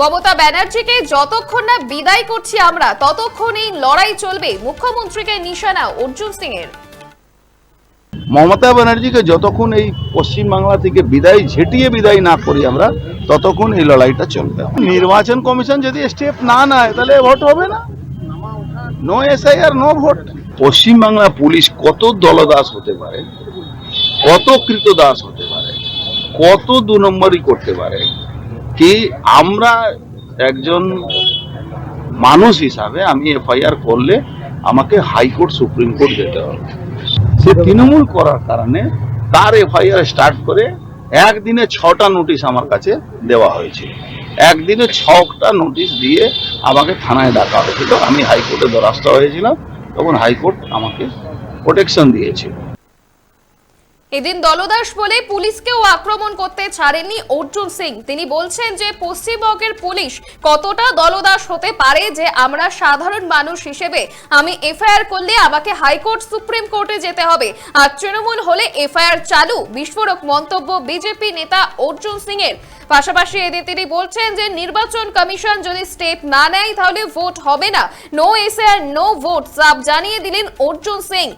মমতা ব্যানার্জিকে যতক্ষণ না বিদায় করছি আমরা ততক্ষণ এই লড়াই চলবে মুখ্যমন্ত্রীকে নিশানা অর্জুন সিং এর মমতা ব্যানার্জিকে যতক্ষণ এই পশ্চিমবাংলা থেকে বিদায় ঝেটিয়ে বিদায় না করি আমরা, ততক্ষণ এই লড়াইটা চলবে। নির্বাচন কমিশন যদি স্টেপ না নেয়, তাহলে ভোট হবে না। No S I R no vote Paschimbangla police কত দলদাস হতে পারে, কত কৃতদাস হতে পারে, কত দু নম্বরই করতে পারে কি আমরা একজন মানুষ হিসাবে আমি এফআইআর করলে আমাকে হাইকোর্ট, সুপ্রিম কোর্ট যেতে হবে। সে তৃণমূল করার কারণে তার এফআইআর স্টার্ট করে একদিনে ছটা নোটিশ আমার কাছে দেওয়া হয়েছিল একদিনে ছটা নোটিশ দিয়ে আমাকে থানায় ডাকা হয়েছিল। আমি হাইকোর্টে দ্বারস্থ হয়েছিলাম তখন হাইকোর্ট আমাকে প্রোটেকশন দিয়েছিল এদিন দলদাস বলে পুলিশকেও আক্রমণ করতে ছাড়েননি অর্জুন সিং। তিনি বলছেন যে পশ্চিমবঙ্গের পুলিশ কতটা দলদাস হতে পারে যে আমরা সাধারণ মানুষ হিসেবে আমি এফআইআর করলে আমাকে হাইকোর্ট, সুপ্রিম কোর্টে যেতে হবে। আর তৃণমূল হলে এফআইআর চালু, বিস্ফোরক মন্তব্য বিজেপি নেতা অর্জুন সিং এর পাশাপাশি এদিন তিনি বলছেন যে নির্বাচন কমিশন যদি স্টেপ না নেয় তাহলে ভোট হবে না। No S R no vote sub জানিয়ে দিলেন অর্জুন সিং।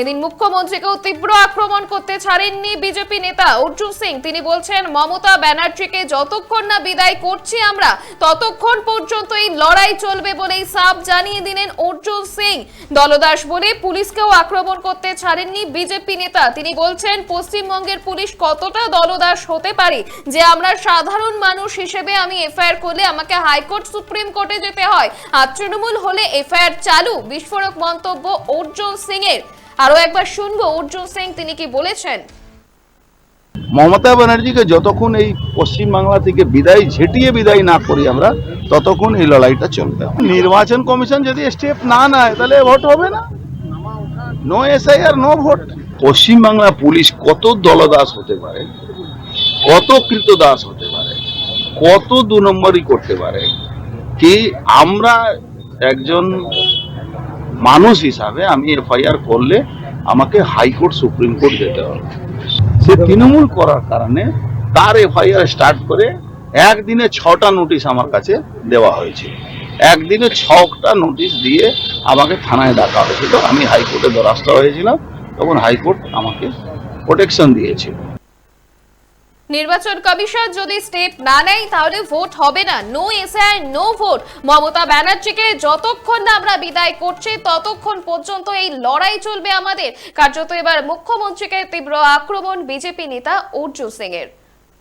এদিন মুখ্যমন্ত্রীকেও তীব্র আক্রমণ করতে ছাড়েননি বিজেপি নেতা। অর্জুন সিং, তিনি বলছেন, মমতা ব্যানার্জিকে যতক্ষণ না বিদায় করছি আমরা, ততক্ষণ পর্যন্ত এই লড়াই চলবে বলেই সাফ জানিয়ে দিলেন অর্জুন সিং। দলদাস বলে, পুলিশকেও আক্রমণ করতে ছাড়েননি বিজেপি নেতা। তিনি বলছেন, পশ্চিমবঙ্গের পুলিশ কতটা দলদাস হতে পারে যে আমরা সাধারণ মানুষ হিসেবে আমি এফআইআর করলে আমাকে হাইকোর্ট, সুপ্রিম কোর্টে যেতে হয়। আর তৃণমূল হলে এফআইআর চালু। বিস্ফোরক মন্তব্য অর্জুন সিং এর আরও একবার শুনব, অর্জুন সিং তিনি কি বলেছেন? মমতা ব্যানার্জিকে যতক্ষণ এই পশ্চিমবাংলা থেকে বিদায় ঝেটিয়ে বিদায় না করি আমরা, ততক্ষণ এই লড়াইটা চলবে। নির্বাচন কমিশন যদি স্টেপ না নেয়, তাহলে ভোট হবে না। No S I R no vote Paschimbangla police কত দলদাস হতে পারে, কত কৃতদাস হতে পারে, কত দু নম্বরই করতে পারে, কি আমরা একজন মানুষ হিসাবে আমি এফআইআর করলে আমাকে হাইকোর্ট, সুপ্রিম কোর্ট যেতে হবে। সে তৃণমূল করার কারণে তার এফআইআর স্টার্ট করে একদিনে ছটা নোটিশ আমার কাছে দেওয়া হয়েছে। একদিনে ছটা নোটিশ দিয়ে আমাকে থানায় ডাকা হয়েছিল। আমি হাইকোর্টে দ্বারস্থ হয়েছিলাম তখন হাইকোর্ট আমাকে প্রোটেকশন দিয়েছিল। নির্বাচন কমিশন যদি স্টেপ না নেয়, তাহলে ভোট হবে না। No S I, no vote. Mamata ব্যানার্জিকে যতক্ষণ না আমরা বিদায় করছি, ততক্ষণ পর্যন্ত এই লড়াই চলবে আমাদের। কার্যত এবার মুখ্যমন্ত্রীকে তীব্র আক্রমণ বিজেপি নেতা অর্জুন সিং এর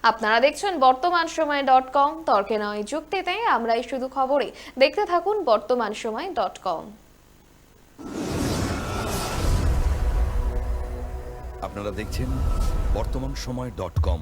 আপনারা দেখছেন বর্তমান সময় ডট কম। তর্কে নয় যুক্তিতে, আমরাই শুধু খবরে। দেখতে থাকুন বর্তমান সময় ডট কম। আপনারা দেখছেন বর্তমান সময় ডট কম।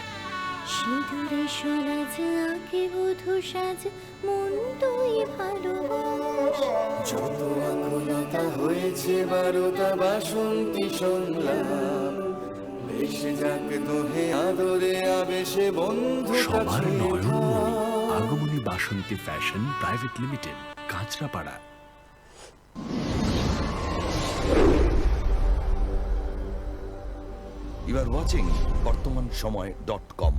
সিঁদুরে আঁকে বধু সাজ মন তুই ভালোবাস। যত আকুলতা হয়েছে বারোটা বাসন্তী সংলাপ ভেসে যাক দোহে আদরে আবেশে বন্ধু সবার আগমনী Basanti fashion private limited Kanchrapara. You are watching Bartaman Samay dot com